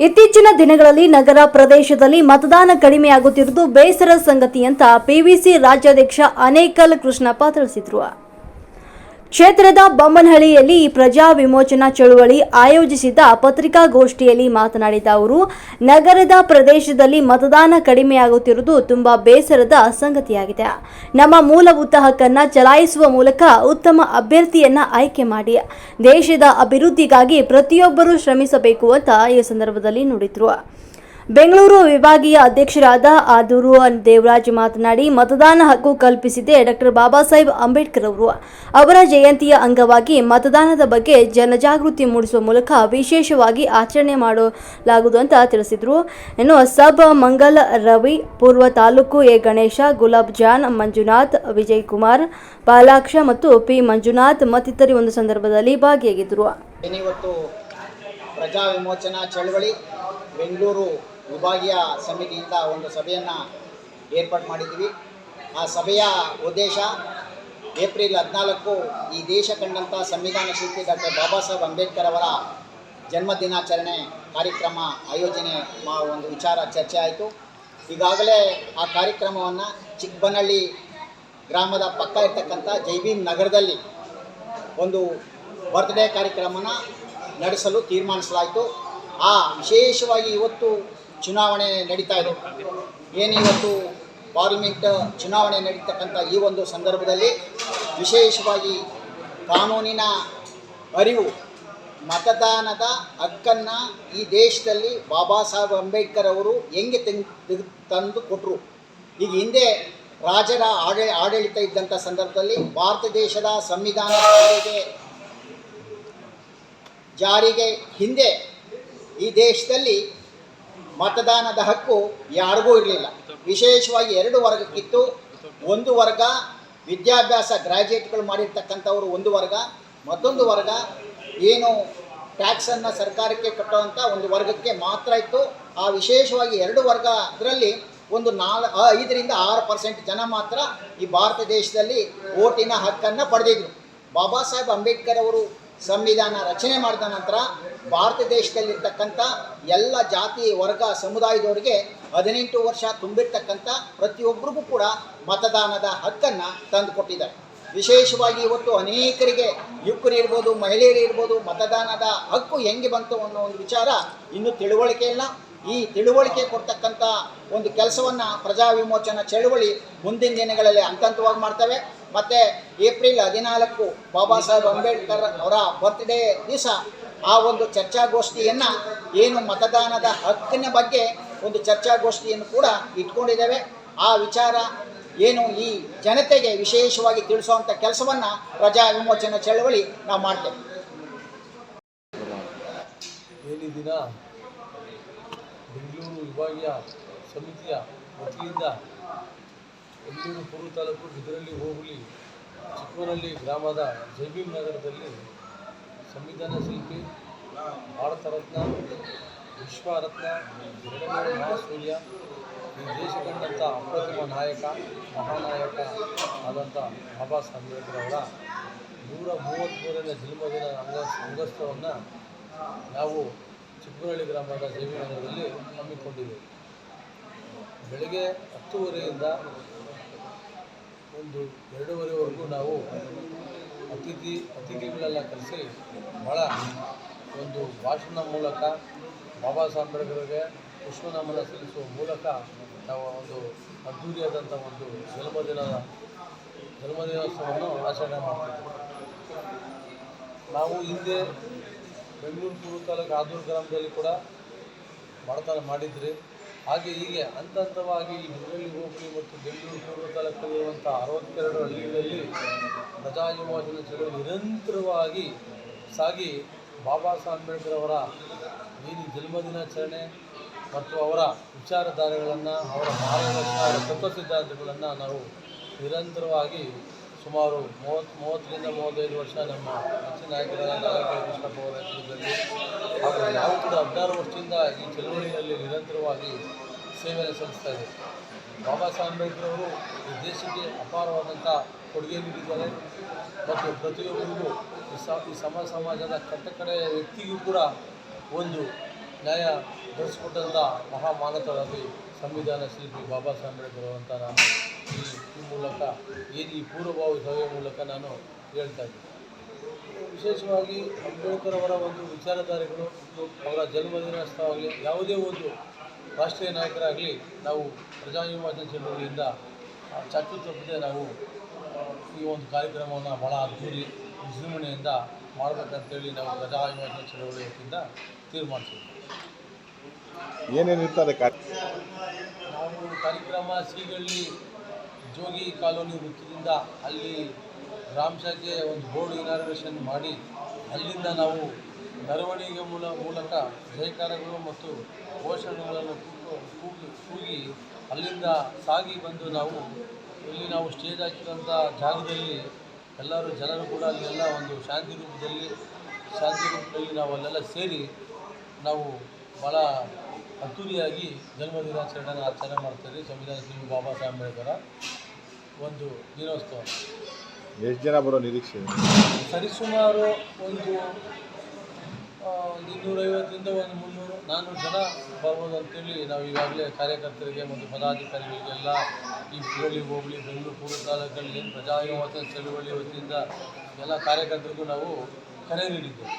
ಇತ್ತೀಚಿನ ದಿನಗಳಲ್ಲಿ ನಗರ ಪ್ರದೇಶದಲ್ಲಿ ಮತದಾನ ಕಡಿಮೆಯಾಗುತ್ತಿರುವುದು ಬೇಸರ ಸಂಗತಿ ಅಂತ ಪಿವಿಸಿ ರಾಜ್ಯಾಧ್ಯಕ್ಷ ಅನೇಕಲ್ ಕೃಷ್ಣಪ್ಪ ತಿಳಿಸಿದರು. ಕ್ಷೇತ್ರದ ಬೊಮ್ಮನಹಳ್ಳಿಯಲ್ಲಿ ಪ್ರಜಾ ವಿಮೋಚನಾ ಚಳುವಳಿ ಆಯೋಜಿಸಿದ್ದ ಪತ್ರಿಕಾಗೋಷ್ಠಿಯಲ್ಲಿ ಮಾತನಾಡಿದ ಅವರು, ನಗರದ ಪ್ರದೇಶದಲ್ಲಿ ಮತದಾನ ಕಡಿಮೆಯಾಗುತ್ತಿರುವುದು ತುಂಬಾ ಬೇಸರದ ಸಂಗತಿಯಾಗಿದೆ. ನಮ್ಮ ಮೂಲಭೂತ ಹಕ್ಕನ್ನ ಚಲಾಯಿಸುವ ಮೂಲಕ ಉತ್ತಮ ಅಭ್ಯರ್ಥಿಯನ್ನ ಆಯ್ಕೆ ಮಾಡಿ, ದೇಶದ ಅಭಿವೃದ್ಧಿಗಾಗಿ ಪ್ರತಿಯೊಬ್ಬರೂ ಶ್ರಮಿಸಬೇಕು ಅಂತ ಈ ಸಂದರ್ಭದಲ್ಲಿ ನುಡಿದ್ರು. ಬೆಂಗಳೂರು ವಿಭಾಗೀಯ ಅಧ್ಯಕ್ಷರಾದ ಆದೂರು ದೇವರಾಜ್ ಮಾತನಾಡಿ, ಮತದಾನ ಹಕ್ಕು ಕಲ್ಪಿಸಿದೆ ಡಾಕ್ಟರ್ ಬಾಬಾ ಸಾಹೇಬ್ ಅಂಬೇಡ್ಕರ್ ಅವರು. ಅವರ ಜಯಂತಿಯ ಅಂಗವಾಗಿ ಮತದಾನದ ಬಗ್ಗೆ ಜನಜಾಗೃತಿ ಮೂಡಿಸುವ ಮೂಲಕ ವಿಶೇಷವಾಗಿ ಆಚರಣೆ ಮಾಡಲಾಗುವುದು ಅಂತ ತಿಳಿಸಿದರು. ಇನ್ನು ಸಬ್ ಮಂಗಲ್ ರವಿ, ಪೂರ್ವ ತಾಲೂಕು ಎ ಗಣೇಶ, ಗುಲಾಬ್ ಜಾನ್, ಮಂಜುನಾಥ್, ವಿಜಯ್ ಕುಮಾರ್, ಪಾಲಾಕ್ಷ ಮತ್ತು ಪಿ ಮಂಜುನಾಥ್ ಮತ್ತಿತರೊಂದು ಒಂದು ಸಂದರ್ಭದಲ್ಲಿ ಭಾಗಿಯಾಗಿದ್ದರು. ಪ್ರಜಾ ವಿಮೋಚನಾ ಚಳವಳಿ ಬೆಂಗಳೂರು ವಿಭಾಗೀಯ ಸಮಿತಿಯಿಂದ ಒಂದು ಸಭೆಯನ್ನು ಏರ್ಪಾಡು ಮಾಡಿದ್ದೀವಿ. ಆ ಸಭೆಯ ಉದ್ದೇಶ ಏಪ್ರಿಲ್ ಹದಿನಾಲ್ಕು ಈ ದೇಶ ಕಂಡಂಥ ಸಂವಿಧಾನ ಶಿಲ್ಪಿ ಡಾಕ್ಟರ್ ಬಾಬಾ ಸಾಹೇಬ್ ಅಂಬೇಡ್ಕರ್ ಅವರ ಜನ್ಮ ದಿನಾಚರಣೆ ಕಾರ್ಯಕ್ರಮ ಆಯೋಜನೆ ಮಾ ಒಂದು ವಿಚಾರ ಚರ್ಚೆ ಆಯಿತು. ಈಗಾಗಲೇ ಆ ಕಾರ್ಯಕ್ರಮವನ್ನು ಚಿಕ್ಕಬನಹಳ್ಳಿ ಗ್ರಾಮದ ಪಕ್ಕ ಇರ್ತಕ್ಕಂಥ ಜೈಭೀಮ್ ನಗರದಲ್ಲಿ ಒಂದು ಬರ್ತ್ಡೇ ಕಾರ್ಯಕ್ರಮನ ನಡೆಸಲು ತೀರ್ಮಾನಿಸಲಾಯಿತು. ಆ ವಿಶೇಷವಾಗಿ ಇವತ್ತು ಚುನಾವಣೆ ನಡೀತಾ ಇದೆ. ಏನು ಇವತ್ತು ಪಾರ್ಲಿಮೆಂಟ್ ಚುನಾವಣೆ ನಡೀತಕ್ಕಂಥ ಈ ಒಂದು ಸಂದರ್ಭದಲ್ಲಿ ವಿಶೇಷವಾಗಿ ಕಾನೂನಿನ ಅರಿವು, ಮತದಾನದ ಹಕ್ಕನ್ನು ಈ ದೇಶದಲ್ಲಿ ಬಾಬಾ ಸಾಹೇಬ್ ಅಂಬೇಡ್ಕರ್ ಅವರು ಹೆಂಗೆ ತೆಗೆದು ತೆಗ್- ತಂದು ಕೊಟ್ಟರು ಈಗ ಹಿಂದೆ ರಾಜರ ಆಡಳಿ ಆಡಳಿತ ಇದ್ದಂಥ ಸಂದರ್ಭದಲ್ಲಿ ಭಾರತ ದೇಶದ ಸಂವಿಧಾನ ಜಾರಿಗೆ ಹಿಂದೆ ಈ ದೇಶದಲ್ಲಿ ಮತದಾನದ ಹಕ್ಕು ಯಾರಿಗೂ ಇರಲಿಲ್ಲ. ವಿಶೇಷವಾಗಿ ಎರಡು ವರ್ಗಕ್ಕಿತ್ತು. ಒಂದು ವರ್ಗ ವಿದ್ಯಾಭ್ಯಾಸ ಗ್ರ್ಯಾಜುಯೇಟ್ಗಳು ಮಾಡಿರ್ತಕ್ಕಂಥವರು ಒಂದು ವರ್ಗ, ಮತ್ತೊಂದು ವರ್ಗ ಏನು ಟ್ಯಾಕ್ಸನ್ನು ಸರ್ಕಾರಕ್ಕೆ ಕಟ್ಟುವಂಥ ಒಂದು ವರ್ಗಕ್ಕೆ ಮಾತ್ರ ಇತ್ತು. ಆ ವಿಶೇಷವಾಗಿ ಎರಡು ವರ್ಗ ಅದರಲ್ಲಿ ಒಂದು ನಾಲ್ ಐದರಿಂದ ಆರು ಪರ್ಸೆಂಟ್ ಜನ ಮಾತ್ರ ಈ ಭಾರತ ದೇಶದಲ್ಲಿ ಓಟಿನ ಹಕ್ಕನ್ನು ಪಡೆದಿದ್ರು. ಬಾಬಾ ಸಾಹೇಬ್ ಅಂಬೇಡ್ಕರ್ ಅವರು ಸಂವಿಧಾನ ರಚನೆ ಮಾಡಿದ ನಂತರ ಭಾರತ ದೇಶದಲ್ಲಿರ್ತಕ್ಕಂಥ ಎಲ್ಲ ಜಾತಿ, ವರ್ಗ, ಸಮುದಾಯದವರಿಗೆ ಹದಿನೆಂಟು ವರ್ಷ ತುಂಬಿರ್ತಕ್ಕಂಥ ಪ್ರತಿಯೊಬ್ಬರಿಗೂ ಕೂಡ ಮತದಾನದ ಹಕ್ಕನ್ನು ತಂದುಕೊಟ್ಟಿದ್ದಾರೆ. ವಿಶೇಷವಾಗಿ ಇವತ್ತು ಅನೇಕರಿಗೆ ಯುವಕರು ಇರ್ಬೋದು, ಮಹಿಳೆಯರು ಇರ್ಬೋದು, ಮತದಾನದ ಹಕ್ಕು ಹೆಂಗೆ ಬಂತು ಅನ್ನೋ ಒಂದು ವಿಚಾರ ಇನ್ನೂ ತಿಳುವಳಿಕೆ ಇಲ್ಲ. ಈ ತಿಳುವಳಿಕೆ ಕೊಡ್ತಕ್ಕಂಥ ಒಂದು ಕೆಲಸವನ್ನು ಪ್ರಜಾ ವಿಮೋಚನಾ ಚಳುವಳಿ ಮುಂದಿನ ದಿನಗಳಲ್ಲಿ ಹಂತವಾಗಿ ಮಾಡ್ತವೆ. ಮತ್ತು ಏಪ್ರಿಲ್ ಹದಿನಾಲ್ಕು ಬಾಬಾ ಸಾಹೇಬ್ ಅಂಬೇಡ್ಕರ್ ಅವರ ಬರ್ತ್ಡೇ ದಿವಸ ಆ ಒಂದು ಚರ್ಚಾಗೋಷ್ಠಿಯನ್ನು ಏನು ಮತದಾನದ ಹಕ್ಕಿನ ಬಗ್ಗೆ ಒಂದು ಚರ್ಚಾಗೋಷ್ಠಿಯನ್ನು ಕೂಡ ಇಟ್ಕೊಂಡಿದ್ದೇವೆ. ಆ ವಿಚಾರ ಏನು ಈ ಜನತೆಗೆ ವಿಶೇಷವಾಗಿ ತಿಳಿಸುವಂಥ ಕೆಲಸವನ್ನು ಪ್ರಜಾ ವಿಮೋಚನಾ ಚಳವಳಿ ನಾವು ಮಾಡ್ತೇವೆ. ಏನಿ ಬೆಂಗಳೂರು ವಿಭಾಗೀಯ ಸಮಿತಿಯ ವತಿಯಿಂದ ಬೆಂಗಳೂರು ಪೂರ್ವ ತಾಲೂಕು ಬಿದರಳ್ಳಿ ಹೋಬಳಿ ಚಿಕ್ಕಮನಹಳ್ಳಿ ಗ್ರಾಮದ ಜೈಭೀಮ್ ನಗರದಲ್ಲಿ ಸಂವಿಧಾನ ಶಿಲ್ಪಿ ಭಾರತ ರತ್ನ ವಿಶ್ವರತ್ನ ಎರಡನೇ ಮಹಾಸೂರ್ಯ, ಈ ದೇಶ ಕಂಡಂಥ ಅಪ್ರತಿಮ ನಾಯಕ, ಮಹಾನಾಯಕ ಆದಂಥ ಬಾಬಾ ಸಾಹೇಬ್ ಅಂಬೇಡ್ಕರ್ ಅವರ ನೂರ ಮೂವತ್ತ್ಮೂರನೇ ಜನ್ಮದಿನ ಅಂಗ ಅಂಗಸ್ತವನ್ನು ನಾವು ಚಿಕ್ಕಮನಹಳ್ಳಿ ಗ್ರಾಮದ ಜೈವಿನಗರದಲ್ಲಿ ಹಮ್ಮಿಕೊಂಡಿದ್ದೇವೆ. ಬೆಳಗ್ಗೆ ಹತ್ತುವರೆಯಿಂದ ಒಂದು ಎರಡೂವರೆವರೆಗೂ ನಾವು ಅತಿಥಿ, ಅತಿಥಿಗಳೆಲ್ಲ ಕರೆಸಿ ಭಾಳ ಒಂದು ಭಾಷಣ ಮೂಲಕ, ಬಾಬಾ ಸಾಹೇಬ್ ಅಂಬೇಡ್ಕರ್ಗೆ ಪುಷ್ಪನಮನ ಸಲ್ಲಿಸುವ ಮೂಲಕ ನಾವು ಒಂದು ಅದ್ಧೂರಿಯಾದಂಥ ಒಂದು ಜನ್ಮದಿನದ, ಜನ್ಮದಿನೋತ್ಸವವನ್ನು ಆಚರಣೆ ಮಾಡ್ತೀವಿ ನಾವು ಹಿಂದೆ ಬೆಂಗಳೂರು ಪೂರ್ವ ತಾಲೂಕು ಆದೂರು ಗ್ರಾಮದಲ್ಲಿ ಕೂಡ ಬಡತನ ಮಾಡಿದ್ರಿ. ಹಾಗೆ ಹೀಗೆ ಹಂತ ಹಂತವಾಗಿ ಬಿದರಳ್ಳಿ ಹೋಬಳಿ ಮತ್ತು ಬೆಂಗಳೂರು ಪೂರ್ವ ತಾಲೂಕಲ್ಲಿರುವಂಥ ಅರವತ್ತೆರಡು ಹಳ್ಳಿಗಳಲ್ಲಿ ಪ್ರಜಾ ಯುವಜನ ಚಳುವಳಿ ನಿರಂತರವಾಗಿ ಸಾಗಿ ಬಾಬಾ ಸಾಹೇಬ್ ಅಂಬೇಡ್ಕರ್ ಅವರ ಏನು ಜನ್ಮದಿನಾಚರಣೆ ಮತ್ತು ಅವರ ವಿಚಾರಧಾರೆಗಳನ್ನು, ಅವರ ಮಾರ್ಗದರ್ಶನ, ಅವರ ತತ್ವ ಸಿದ್ಧಾಂತಗಳನ್ನು ನಾವು ನಿರಂತರವಾಗಿ ಸುಮಾರು ಮೂವತ್ತು, ಮೂವತ್ತರಿಂದ ಮೂವತ್ತೈದು ವರ್ಷ ನಮ್ಮ ಹೆಚ್ಚಿನ ನಾಯಕರಾದ ನಾಗರಿಕ ಕೃಷ್ಣಪ್ಪ ಅವರ ನೇತೃತ್ವದಲ್ಲಿ ಹಾಗೂ ನಾವು ಕೂಡ ಹದಿನಾರು ವರ್ಷದಿಂದ ಈ ಚಳವಳಿಯಲ್ಲಿ ನಿರಂತರವಾಗಿ ಸೇವೆಯನ್ನು ಸಲ್ಲಿಸ್ತಾ ಇದೆ ಬಾಬಾ ಸಾಹೇಬ್ ಅಂಬೇಡ್ಕರ್ ಅವರು ಈ ದೇಶಕ್ಕೆ ಅಪಾರವಾದಂಥ ಕೊಡುಗೆ ನೀಡಿದ್ದಾರೆ. ಮತ್ತು ಪ್ರತಿಯೊಬ್ಬರಿಗೂ ಈ ಸಮ ಸಮಾಜದ ಕಟ್ಟಕಡೆಯ ವ್ಯಕ್ತಿಗೂ ಕೂಡ ಒಂದು ನ್ಯಾಯ ಧರಿಸಿಕೊಟ್ಟಂಥ ಮಹಾಮಾನತರಾಗಿ ಸಂವಿಧಾನ ಶಿಲ್ಪಿ ಬಾಬಾ ಸಾಹೇಬ್ ಅಂಬೇಡ್ಕರ್ ಅಂತ ನಾನು ಈ ಈ ಮೂಲಕ ಏನು ಈ ಪೂರ್ವಭಾವಿ ಸಭೆಯ ಮೂಲಕ ನಾನು ಹೇಳ್ತಾ ಇದ್ದೀನಿ. ವಿಶೇಷವಾಗಿ ಅಂಬೇಡ್ಕರ್ ಅವರ ಒಂದು ವಿಚಾರಧಾರೆಗಳು ಅವರ ಜನ್ಮದಿನೋತ್ಸವವಾಗಲಿ ಯಾವುದೇ ಒಂದು ರಾಷ್ಟ್ರೀಯ ನಾಯಕರಾಗಲಿ ನಾವು ಪ್ರಜಾವಿಮೋಚನೆ ಚಳವಳಿಯಿಂದ ಆ, ಚಾಚು ತಪ್ಪದೆ ನಾವು ಈ ಒಂದು ಕಾರ್ಯಕ್ರಮವನ್ನು ಭಾಳ ಅದ್ಧೂರಿ ವಿಜೃಂಭಣೆಯಿಂದ ಮಾಡಬೇಕಂತೇಳಿ ನಾವು ಪ್ರಜಾವಿಮೋಚನೆ ಚಳವಳಿ ವತಿಯಿಂದ ತೀರ್ಮಾನಿಸಿದ್ವಿ. ಏನೇನು ನಾವು ಕಾರ್ಯಕ್ರಮ ಶ್ರೀಗಳ್ಳಿ ಜೋಗಿ ಕಾಲೋನಿ ವೃತ್ತದಿಂದ ಅಲ್ಲಿ ಗ್ರಾಮ ಶಾಖೆ ಒಂದು ಬೋರ್ಡ್ ಇನಾಗ್ರೇಷನ್ ಮಾಡಿ, ಅಲ್ಲಿಂದ ನಾವು ಮೆರವಣಿಗೆ ಮೂಲ, ಮೂಲಕ ಜಯಕಾರಗಳು ಮತ್ತು ಘೋಷಣೆಗಳನ್ನು ಕೂಗಿ ಕೂಗಿ ಅಲ್ಲಿಂದ ಸಾಗಿ ಬಂದು ನಾವು ಇಲ್ಲಿ ನಾವು ಸ್ಟೇಜ್ ಹಾಕಿದಂಥ ಜಾಗದಲ್ಲಿ ಎಲ್ಲರೂ ಜನರು ಕೂಡ ಅಲ್ಲೆಲ್ಲ ಒಂದು ಶಾಂತಿ ರೂಪದಲ್ಲಿ ಶಾಂತಿ ರೂಪದಲ್ಲಿ ನಾವು ಅಲ್ಲೆಲ್ಲ ಸೇರಿ ನಾವು ಭಾಳ ಅದ್ದೂರಿಯಾಗಿ ಜನ್ಮದಿನಾಚರಣೆಯನ್ನು ಆಚರಣೆ ಮಾಡ್ತಾರೆ ಸಂವಿಧಾನ ಶ್ರೀ ಬಾಬಾ ಸಾಹೇಬ್ ಅಂಬೇಡ್ಕರ ಒಂದು ದಿನೋತ್ಸವ. ಎಷ್ಟು ಜನ ಬರೋ ನಿರೀಕ್ಷೆ? ಸರಿಸುಮಾರು ಒಂದು ಒಂದು ಇನ್ನೂರೈವತ್ತರಿಂದ ಒಂದು ಮುನ್ನೂರು ನಾನ್ನೂರು ಜನ ಬರ್ಬೋದು ಅಂತೇಳಿ ನಾವು ಈಗಾಗಲೇ ಕಾರ್ಯಕರ್ತರಿಗೆ ಮತ್ತು ಪದಾಧಿಕಾರಿಗಳಿಗೆಲ್ಲ ಈ ಹುಬ್ಬಳ್ಳಿ ಹೋಗಲಿ ಬೆಂಗಳೂರು ಪೂರ್ವ ತಾಲೂಕಲ್ಲಿ ಏನು ಚಳುವಳಿ ವತಿಯಿಂದ ಎಲ್ಲ ಕಾರ್ಯಕರ್ತರಿಗೂ ನಾವು ಕರೆ ನೀಡಿದ್ದೇವೆ.